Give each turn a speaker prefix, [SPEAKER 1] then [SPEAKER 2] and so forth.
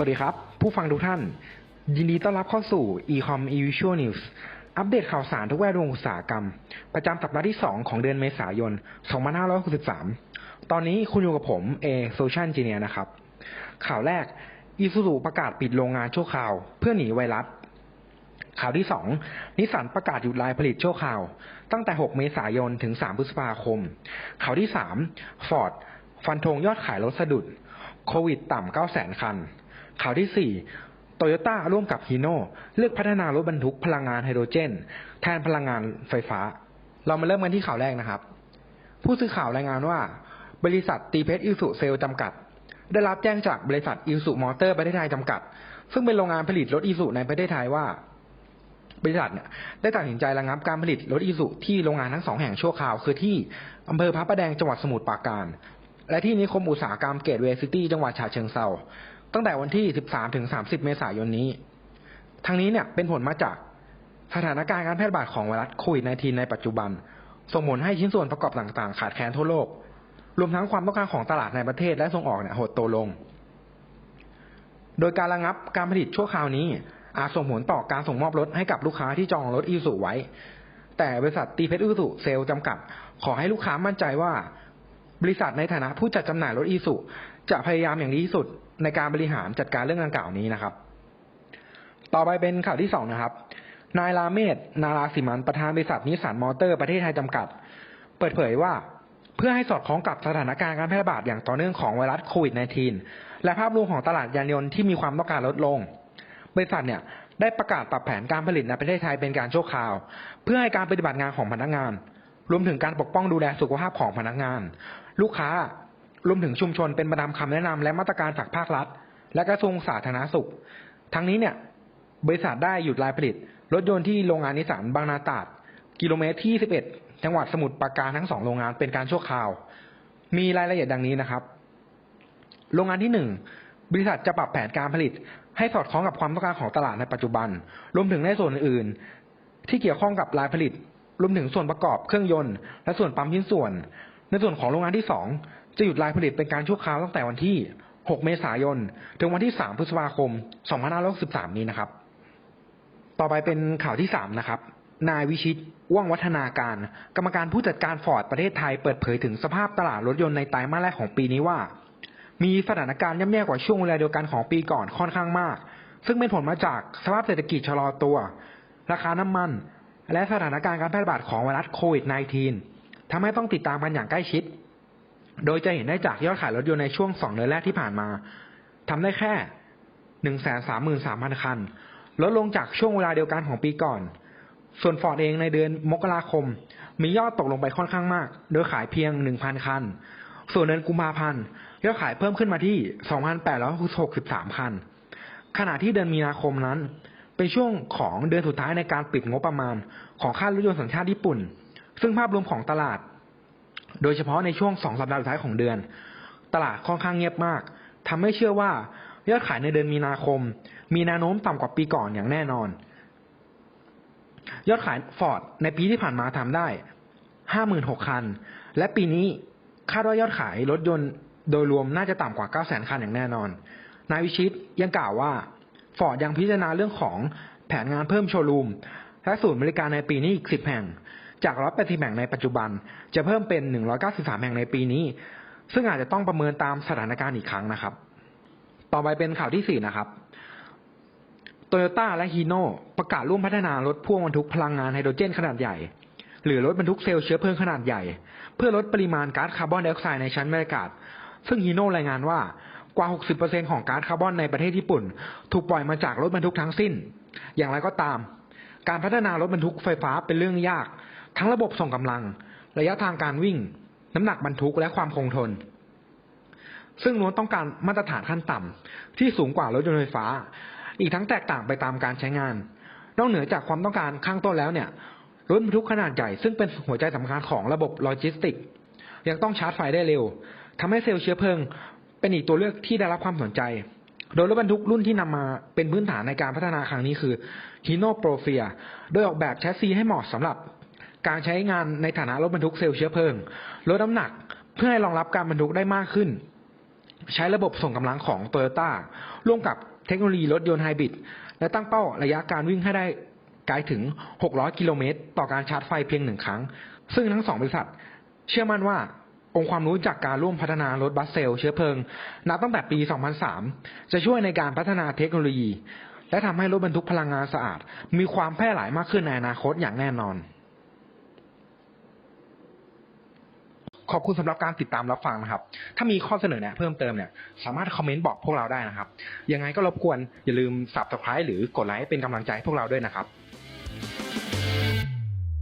[SPEAKER 1] วัสดีครับ ผู้ฟังทุกท่าน ยินดีต้อนรับเข้าสู่ Ecom eVisual News อัปเดตข่าวสารทุกแวดวงอุตสาหกรรม ประจำสัปดาห์ที่ 2 ของเดือนเมษายน 2563 ตอนนี้คุณอยู่กับผม A Social Engineer นะครับ ข่าวแรก Isuzu ประกาศปิดโรงงานชั่วคราว เพื่อหนีไวรัส ข่าวที่ 2 นิสสันประกาศหยุดลายผลิตชั่วคราว ตั้งแต่ 6 เมษายนถึง 3 พฤษภาคม ข่าวที่3 Ford ฟันธงยอดขายรถสะดุด โควิดต่ำ900,000 คัน ข่าวที่4โตโยต้าร่วมกับฮีโน่เลือกพัฒนารถบรรทุกพลังงานไฮโดรเจน แทนพลังงานไฟฟ้า เรามาเริ่มกันที่ข่าวแรกนะครับ ผู้สื่อข่าวรายงานว่า บริษัทตีเพชรอิสุเซลจำกัด ได้รับแจ้งจากบริษัทอิสุมอเตอร์ประเทศไทยจำกัด ซึ่งเป็นโรงงานผลิตรถอิสุในประเทศไทยว่า บริษัทเนี่ยได้ตัดสินใจระงับการผลิตรถอีสุที่โรงงานทั้งสองแห่งชั่วคราว คือที่อำเภอพระประแดงจังหวัดสมุทรปราการ และที่นิคมอุตสาหกรรมเกตเวย์ซิตี้จังหวัดฉะเชิงเซา ตั้งแต่วันที่ 13 ถึง 30 เมษายนนี้ ทั้งนี้เนี่ยเป็นผลมาจากสถานการณ์การแพร่ระบาดของไวรัสโควิด -19 ในปัจจุบัน ส่งผลให้ชิ้นส่วนประกอบต่างๆ ขาดแคลนทั่วโลก รวมทั้งความต้องการของตลาดในประเทศและส่งออกเนี่ยหดตัวลง โดยการระงับการผลิตชั่วคราวนี้ อาจส่งผลต่อการส่งมอบรถให้กับลูกค้าที่จองรถอีสุไว้ แต่บริษัทตีเพชรอีสุเซลจำกัด ขอให้ลูกค้ามั่นใจว่า บริษัทในฐานะผู้จัดจำหน่ายรถอีสุจะพยายามอย่างดีที่สุด ในการบริหารจัดการเรื่องดังกล่าวนี้นะครับ ต่อไปเป็นข่าวที่สองนะครับ นายราเมศนาราสิมันประธานบริษัทนิสสันมอเตอร์ประเทศไทยจำกัด เปิดเผยว่าเพื่อให้สอดคล้องกับสถานการณ์การแพร่ระบาดอย่างต่อเนื่องของไวรัสโควิด -19 และภาพรวมของตลาดยานยนต์ที่มีความต้องการลดลง บริษัทเนี่ยได้ประกาศปรับแผนการผลิตในประเทศไทยเป็นการชั่วคราว เพื่อให้การปฏิบัติงานของพนักงาน รวมถึงการปกป้องดูแลสุขภาพของพนักงาน ลูกค้า รวมถึงชุมชนเป็นไปตามคำแนะนำและมาตรการจากภาครัฐ และกระทรวงสาธารณสุข ทั้งนี้เนี่ยบริษัทได้หยุดรายผลิต รถยนต์ที่โรงงานนิสสันบางนาตราดกิโลเมตรที่ 11 จังหวัดสมุทรปราการทั้งสองโรงงานเป็นการชั่วคราว มีรายละเอียดดังนี้นะครับ โรงงานที่หนึ่งบริษัทจะปรับแผนการผลิต ให้สอดคล้องกับความต้องการของตลาดในปัจจุบัน รวมถึงในส่วนอื่นที่เกี่ยวข้องกับรายผลิต รวมถึงส่วนประกอบเครื่องยนต์ และส่วนปั๊มชิ้นส่วน ในส่วนของโรงงานที่สอง จะหยุดรายผลิตเป็นการชั่วคราวตั้งแต่วันที่ 6 เมษายน ถึงวันที่ 3 พฤษภาคม 2563 นี้นะครับ ต่อไปเป็นข่าวที่ 3 นะครับ นายวิชิตว่องวัฒนาการ กรรมการผู้จัดการฟอร์ดประเทศไทยเปิดเผยถึงสภาพตลาดรถยนต์ในไตรมาสแรกของปีนี้ว่า มีสถานการณ์ย่ำแย่กว่าช่วงเวลาเดียวกันของปีก่อนค่อนข้างมาก ซึ่งเป็นผลมาจากสภาพเศรษฐกิจชะลอตัว ราคาน้ำมัน และสถานการณ์การแพร่ระบาดของไวรัสโควิด -19 ทำให้ต้องติดตามกันอย่างใกล้ชิด โดยจะเห็นได้จากยอดขายรถยนต์ในช่วงสองเดือนแรกที่ผ่านมา ทำได้แค่ 133,000 คัน ลดลงจากช่วงเวลาเดียวกันของปีก่อน ส่วนฟอร์ดเองในเดือนมกราคม มียอดตกลงไปค่อนข้างมาก โดยขายเพียง 1,000 คัน ส่วนเดือนกุมภาพันธ์ยอดขายเพิ่มขึ้นมาที่ 2,863 คัน ขณะที่เดือนมีนาคมนั้น เป็นช่วงของเดือนสุดท้ายในการปิดงบประมาณ ของค่ายรถยนต์สัญชาติญี่ปุ่น ซึ่งภาพรวมของตลาด โดยเฉพาะในช่วงสองสัปดาห์สุดท้ายของเดือน ตลาดค่อนข้างเงียบมากทำให้เชื่อว่ายอดขายในเดือนมีนาคม มีแนวโน้มต่ำกว่าปีก่อนอย่างแน่นอน ยอดขายฟอร์ดในปีที่ผ่านมาทำได้ 56,000 คัน และปีนี้คาดว่ายอดขายรถยนต์โดยรวมน่าจะต่ำกว่า 900,000 คันอย่างแน่นอน นายวิชิตยังกล่าวว่าฟอร์ดยังพิจารณาเรื่องของแผนงานเพิ่มโชว์รูม และศูนย์บริการในปีนี้อีก 10 แห่ง จาก 180 แห่งในปัจจุบัน จะเพิ่มเป็น 193 แห่งในปีนี้ ซึ่งอาจจะต้องประเมินตามสถานการณ์อีกครั้งนะครับ ต่อไปเป็นข่าวที่ 4 นะครับโตโยต้าและฮีโน่ประกาศร่วมพัฒนารถพ่วงบรรทุกพลังงานไฮโดรเจนขนาดใหญ่ หรือรถบรรทุกเซลล์เชื้อเพลิงขนาดใหญ่ เพื่อลดปริมาณก๊าซคาร์บอนไดออกไซด์ในชั้นบรรยากาศ ซึ่งฮีโน่รายงานว่ากว่า 60%ของก๊าซคาร์บอนในประเทศญี่ปุ่น ถูกปล่อยมาจากรถบรรทุกทั้งสิ้น อย่างไรก็ตาม การพัฒนารถบรรทุกไฟฟ้าเป็นเรื่องยาก ทั้งระบบส่งกำลัง ระยะทางการวิ่ง น้ำหนักบรรทุกและความคงทน ซึ่งล้วนต้องการมาตรฐานขั้นต่ำที่สูงกว่ารถยนต์ไฟฟ้า อีกทั้งแตกต่างไปตามการใช้งาน นอกเหนือจากความต้องการข้างต้นแล้วเนี่ยรถบรรทุกขนาดใหญ่ซึ่งเป็นหัวใจสำคัญของระบบโลจิสติก ยังต้องชาร์จไฟได้เร็วทำให้เซลล์เชื้อเพลิง เป็นอีกตัวเลือกที่ได้รับความสนใจ โดยรถบรรทุกรุ่นที่นำมาเป็นพื้นฐานในการพัฒนาครั้งนี้คือ Hino p r o f i a โดยออกแบบแชสซีให้เหมาะสำหรับ การใช้งานในฐานะรถบรรทุกเซลล์เชื้อเพลิงลดน้ำหนักเพื่อให้รองรับการบรรทุกได้มากขึ้น ใช้ระบบส่งกำลังของ Toyota ร่วมกับเทคโนโลยีรถยนต์ไฮบริดและตั้งเป้าระยะการวิ่งให้ได้ไกลถึง 600 กิโลเมตร ต่อการชาร์จไฟเพียงหนึ่งครั้ง ซึ่งทั้งสองบริษัท เชื่อมั่นว่า องค์ความรู้จากการร่วมพัฒนารถบัสเซลเชื้อเพลิง นับตั้งแต่ปี 2003 จะช่วยในการพัฒนาเทคโนโลยี และทำให้รถบรรทุกพลังงานสะอาด มีความแพร่หลายมากขึ้นในอนาคตอย่างแน่นอน ขอบคุณสำหรับการติดตามรับฟังนะครับ ถ้ามีข้อเสนอแนะเพิ่มเติมเนี่ยสามารถคอมเมนต์บอกพวกเราได้นะครับ ยังไงก็รบกวนอย่าลืม subscribe หรือกดไลค์เป็นกำลังใจให้พวกเราด้วยนะครับ